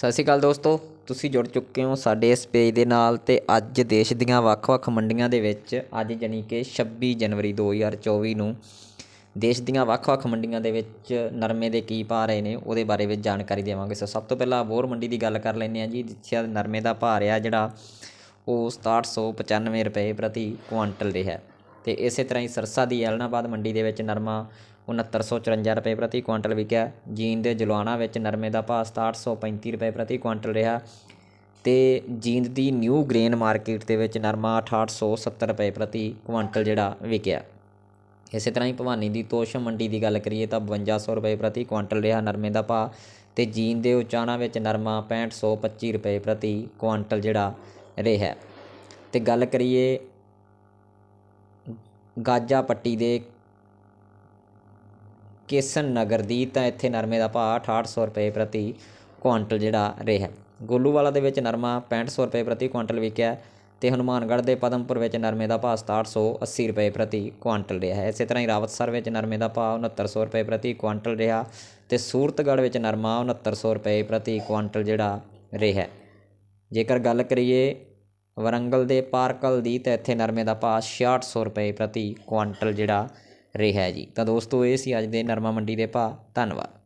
ਸਤਿ ਸ਼੍ਰੀ ਅਕਾਲ ਦੋਸਤੋ, ਤੁਸੀਂ ਜੁੜ ਚੁੱਕੇ ਹੋ ਸਾਡੇ ਇਸ ਪੇਜ ਦੇ ਨਾਲ ਤੇ ਅੱਜ ਦੇਸ਼ ਦੀਆਂ ਵੱਖ-ਵੱਖ ਮੰਡੀਆਂ ਦੇ ਵਿੱਚ, ਅੱਜ ਜਾਣੀ ਕਿ 26 ਜਨਵਰੀ 2024 ਨੂੰ ਦੇਸ਼ ਦੀਆਂ ਵੱਖ-ਵੱਖ ਮੰਡੀਆਂ ਦੇ ਵਿੱਚ ਨਰਮੇ ਦੇ ਕੀ ਭਾਅ ਰਹੇ ਨੇ, ਉਹਦੇ ਬਾਰੇ ਵਿੱਚ ਜਾਣਕਾਰੀ ਦੇਵਾਂਗੇ। ਸੋ ਸਭ ਤੋਂ ਪਹਿਲਾਂ ਬੋਰ ਮੰਡੀ ਦੀ ਗੱਲ ਕਰ ਲੈਂਦੇ ਹਾਂ ਜੀ, ਜਿੱਥੇ ਨਰਮੇ ਦਾ ਭਾਅ ਰਿਹਾ ਜਿਹੜਾ, ਉਹ 6795 ਰੁਪਏ ਪ੍ਰਤੀ ਕੁਆਂਟਲ ਰਿਹਾ। ਤੇ ਇਸੇ ਤਰ੍ਹਾਂ ਹੀ ਸਰਸਾ ਦੀ ਐਲਨਾਬਾਦ ਮੰਡੀ ਦੇ ਵਿੱਚ ਨਰਮਾ 6954 ਰੁਪਏ ਪ੍ਰਤੀ ਕੁਇੰਟਲ ਵਿਕਿਆ। ਜੀਂਦ ਦੇ ਜਲਵਾਣਾ ਵਿੱਚ ਨਰਮੇ ਦਾ ਭਾਅ 6735 ਰੁਪਏ ਪ੍ਰਤੀ ਕੁਇੰਟਲ ਰਿਹਾ ਤੇ ਜੀਂਦ ਦੀ ਨਿਊ ਗ੍ਰੇਨ ਮਾਰਕੀਟ ਦੇ ਵਿੱਚ ਨਰਮਾ 6870 ਰੁਪਏ ਪ੍ਰਤੀ ਕੁਆਂਟਲ ਜਿਹੜਾ ਵਿਕਿਆ। ਇਸੇ ਤਰ੍ਹਾਂ ਹੀ ਭਵਾਨੀ ਦੀ ਤੋਸ਼ਮ ਮੰਡੀ ਦੀ ਗੱਲ ਕਰੀਏ ਤਾਂ 5200 ਰੁਪਏ ਪ੍ਰਤੀ ਕੁਆਂਟਲ ਰਿਹਾ ਨਰਮੇ ਦਾ ਭਾਅ ਤੇ ਜੀਨ ਦੇ ਉਚਾਣਾ ਵਿੱਚ ਨਰਮਾ 6525 ਰੁਪਏ ਪ੍ਰਤੀ ਕੁਆਂਟਲ ਜਿਹੜਾ ਰਿਹਾ। ਤੇ ਗੱਲ ਕਰੀਏ ਗਾਜਾ ਪੱਟੀ ਦੇ ਕੇਸਨ ਨਗਰ ਦੀ ਤਾਂ ਇੱਥੇ ਨਰਮੇ ਦਾ ਭਾਅ 6800 ਰੁਪਏ ਪ੍ਰਤੀ ਕੁਆਂਟਲ ਜਿਹੜਾ ਰਿਹਾ। ਗੋਲੂਵਾਲਾ ਦੇ ਵਿੱਚ ਨਰਮਾ 6500 ਰੁਪਏ ਪ੍ਰਤੀ ਕੁਇੰਟਲ ਵਿਕਿਆ ਤੇ ਹਨੂਮਾਨਗੜ੍ਹ ਦੇ ਪਦਮਪੁਰ ਵਿੱਚ ਨਰਮੇ ਦਾ ਭਾਅ 6780 ਰੁਪਏ ਪ੍ਰਤੀ ਕੁਆਂਟਲ ਰਿਹਾ। ਹੈ ਇਸੇ ਤਰ੍ਹਾਂ ਹੀ ਰਾਵਤਸਰ ਵਿੱਚ ਨਰਮੇ ਦਾ ਭਾਅ 6900 ਰੁਪਏ ਪ੍ਰਤੀ ਕੁਆਂਟਲ ਰਿਹਾ ਤੇ ਸੂਰਤਗੜ੍ਹ ਵਿੱਚ ਨਰਮਾ 6900 ਰੁਪਏ ਪ੍ਰਤੀ ਕੁਆਂਟਲ ਜਿਹੜਾ ਰਿਹਾ। ਜੇਕਰ ਗੱਲ ਕਰੀਏ ਵਰੰਗਲ ਦੇ ਪਾਰਕਲ ਦੀ ਤਾਂ ਇੱਥੇ ਨਰਮੇ ਦਾ ਭਾਅ ਛਿਆਹਠ ਸੌ ਰੁਪਏ ਪ੍ਰਤੀ ਕੁਆਂਟਲ ਜਿਹੜਾ ਰਿਹਾ ਜੀ। ਤਾਂ ਦੋਸਤੋ, ਇਹ ਸੀ ਅੱਜ ਦੇ ਨਰਮਾ ਮੰਡੀ ਦੇ ਭਾਅ। ਧੰਨਵਾਦ।